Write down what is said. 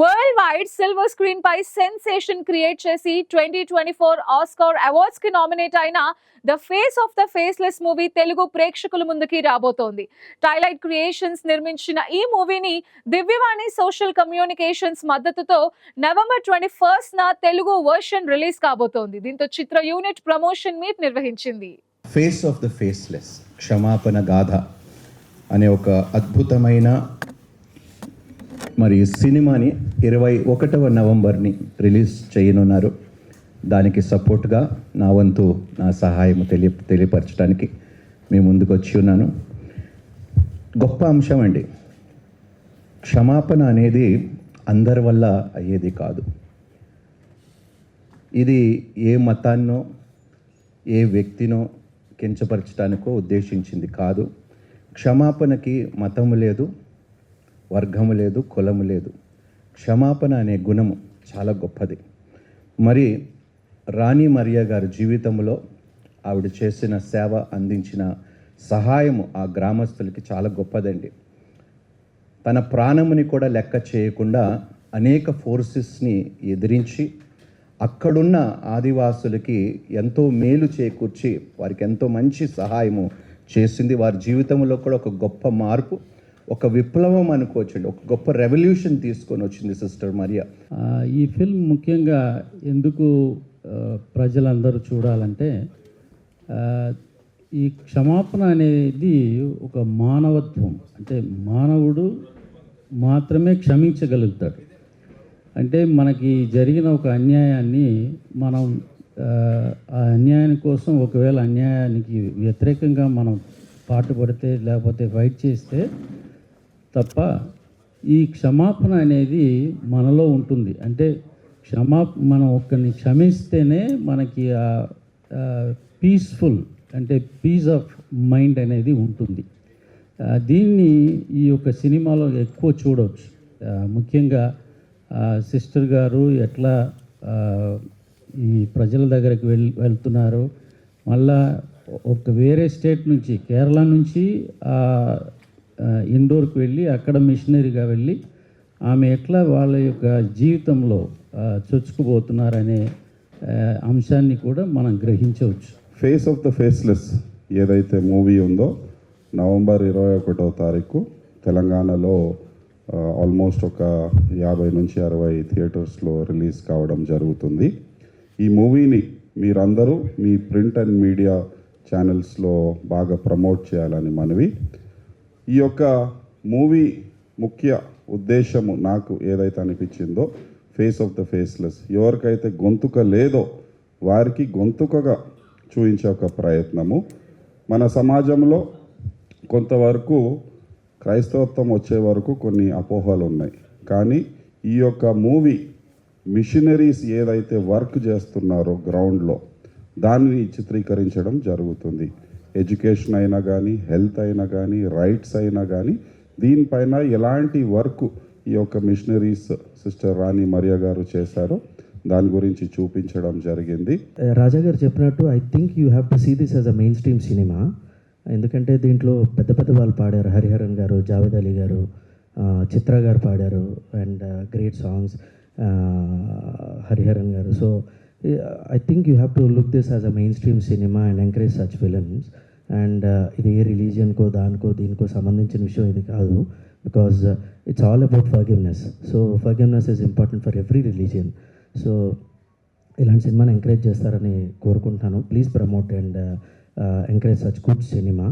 World wide silver screen పై sensation create చేసి twenty twenty four Oscar అవార్డ్స్కి nominate అయిన the face of the faceless movie Telugu ప్రేక్షకుల ముందుకి రాబోతోంది. టైలైట్ క్రియేషన్స్ నిర్మించిన ఈ మూవీని దివ్యవాణి సోషల్ కమ్యూనికేషన్స్ మద్దతుతో నవంబర్ ట్వంటీ ఫస్ట్ నా తెలుగు వర్షన్ రిలీజ్ కాబోతోంది. దీంతో చిత్ర యూనిట్ ప్రమోషన్ మీట్ నిర్వహించింది. ఫేస్ ఆఫ్ ద ఫేస్లెస్ క్షమాపణ గాథ అనే ఒక అద్భుతమైన మరి సినిమాని ఇరవై ఒకటవ నవంబర్ని రిలీజ్ చేయనున్నారు. దానికి సపోర్ట్గా నా వంతు నా సహాయం తెలియ తెలియపరచడానికి మేము ముందుకు వచ్చి ఉన్నాను. గొప్ప అంశం అండి. క్షమాపణ అనేది అందరి వల్ల అయ్యేది కాదు. ఇది ఏ మతాన్నో ఏ వ్యక్తినో కించపరచడానికో ఉద్దేశించింది కాదు. క్షమాపణకి మతం లేదు. వర్గము లేదు కులము లేదు. క్షమాపణ అనే గుణము చాలా గొప్పది. మరి రాణి మరియా గారి జీవితంలో ఆవిడ చేసిన సేవ అందించిన సహాయము ఆ గ్రామస్తులకి చాలా గొప్పదండి. తన ప్రాణముని కూడా లెక్క చేయకుండా అనేక ఫోర్సెస్ని ఎదిరించి అక్కడున్న ఆదివాసులకి ఎంతో మేలు చేకూర్చి వారికి ఎంతో మంచి సహాయము చేసింది. వారి జీవితంలో కూడా ఒక గొప్ప మార్పు. ఒక విప్లవం అనుకోవచ్చండి. ఒక గొప్ప రెవల్యూషన్ తీసుకొని వచ్చింది సిస్టర్ మరియా. ఈ ఫిల్మ్ ముఖ్యంగా ఎందుకు ప్రజలందరూ చూడాలంటే ఈ క్షమాపణ అనేది ఒక మానవత్వం. అంటే మానవుడు మాత్రమే క్షమించగలుగుతాడు. అంటే మనకి జరిగిన ఒక అన్యాయాన్ని మనం ఆ, ఆ అన్యాయం కోసం ఒకవేళ అన్యాయానికి వ్యతిరేకంగా మనం పాటుపడితే లేకపోతే ఫైట్ చేస్తే తప్ప ఈ క్షమాపణ అనేది మనలో ఉంటుంది. అంటే క్షమా మనం ఒక్కరిని క్షమిస్తేనే మనకి పీస్ఫుల్ అంటే పీస్ ఆఫ్ మైండ్ అనేది ఉంటుంది. దీన్ని ఈ యొక్క సినిమాలో ఎక్కువ చూడవచ్చు ముఖ్యంగా సిస్టర్ గారు ఎట్లా ఈ ప్రజల దగ్గరికి వెళ్ వెళ్తున్నారు. మళ్ళా ఒక వేరే స్టేట్ నుంచి కేరళ నుంచి ఇండోర్కి వెళ్ళి అక్కడ మిషనరీగా వెళ్ళి ఆమె ఎట్లా వాళ్ళ యొక్క జీవితంలో చొచ్చుకుపోతున్నారనే అంశాన్ని కూడా మనం గ్రహించవచ్చు. ఫేస్ ఆఫ్ ద ఫేస్లెస్ ఏదైతే మూవీ ఉందో నవంబర్ ఇరవై ఒకటో తారీఖు తెలంగాణలో ఆల్మోస్ట్ ఒక యాభై నుంచి అరవై థియేటర్స్లో రిలీజ్ కావడం జరుగుతుంది. ఈ మూవీని మీరందరూ మీ ప్రింట్ అండ్ మీడియా ఛానల్స్లో బాగా ప్రమోట్ చేయాలని మనవి. ఈ యొక్క మూవీ ముఖ్య ఉద్దేశము నాకు ఏదైతే అనిపించిందో ఫేస్ ఆఫ్ ద ఫేస్లెస్ ఎవరికైతే గొంతుక లేదో వారికి గొంతుకగా చూపించే ఒక ప్రయత్నము. మన సమాజంలో కొంతవరకు క్రైస్తవత్వం వచ్చే వరకు కొన్ని అపోహలు ఉన్నాయి. కానీ ఈ యొక్క మూవీ మిషనరీస్ ఏదైతే వర్క్ చేస్తున్నారో గ్రౌండ్లో దాన్ని చిత్రీకరించడం జరుగుతుంది. ఎడ్యుకేషన్ అయినా కానీ హెల్త్ అయినా కానీ రైట్స్ అయినా కానీ దీనిపైన ఎలాంటి వర్క్ ఈ యొక్క మిషనరీస్ సిస్టర్ రాణి మరియా గారు చేశారో దాని గురించి చూపించడం జరిగింది. రాజా గారు చెప్పినట్టు I think you have to see this as a mainstream cinema ఎందుకంటే దీంట్లో పెద్ద పెద్ద వాళ్ళు పాడారు. హరిహరన్ గారు జావేద్ అలీ గారు చిత్ర గారు పాడారు. And great songs Hariharan garu. So I think you have to look this as a mainstream cinema and encourage such films and ఇది ఏ రిలీజియన్కో దానికో దీనికో సంబంధించిన విషయం ఇది కాదు. Because it's all about forgiveness so forgiveness is important for every religion so ఇలాంటి సినిమాని ఎంకరేజ్ చేస్తారని కోరుకుంటాను. Please promote and encourage such good cinema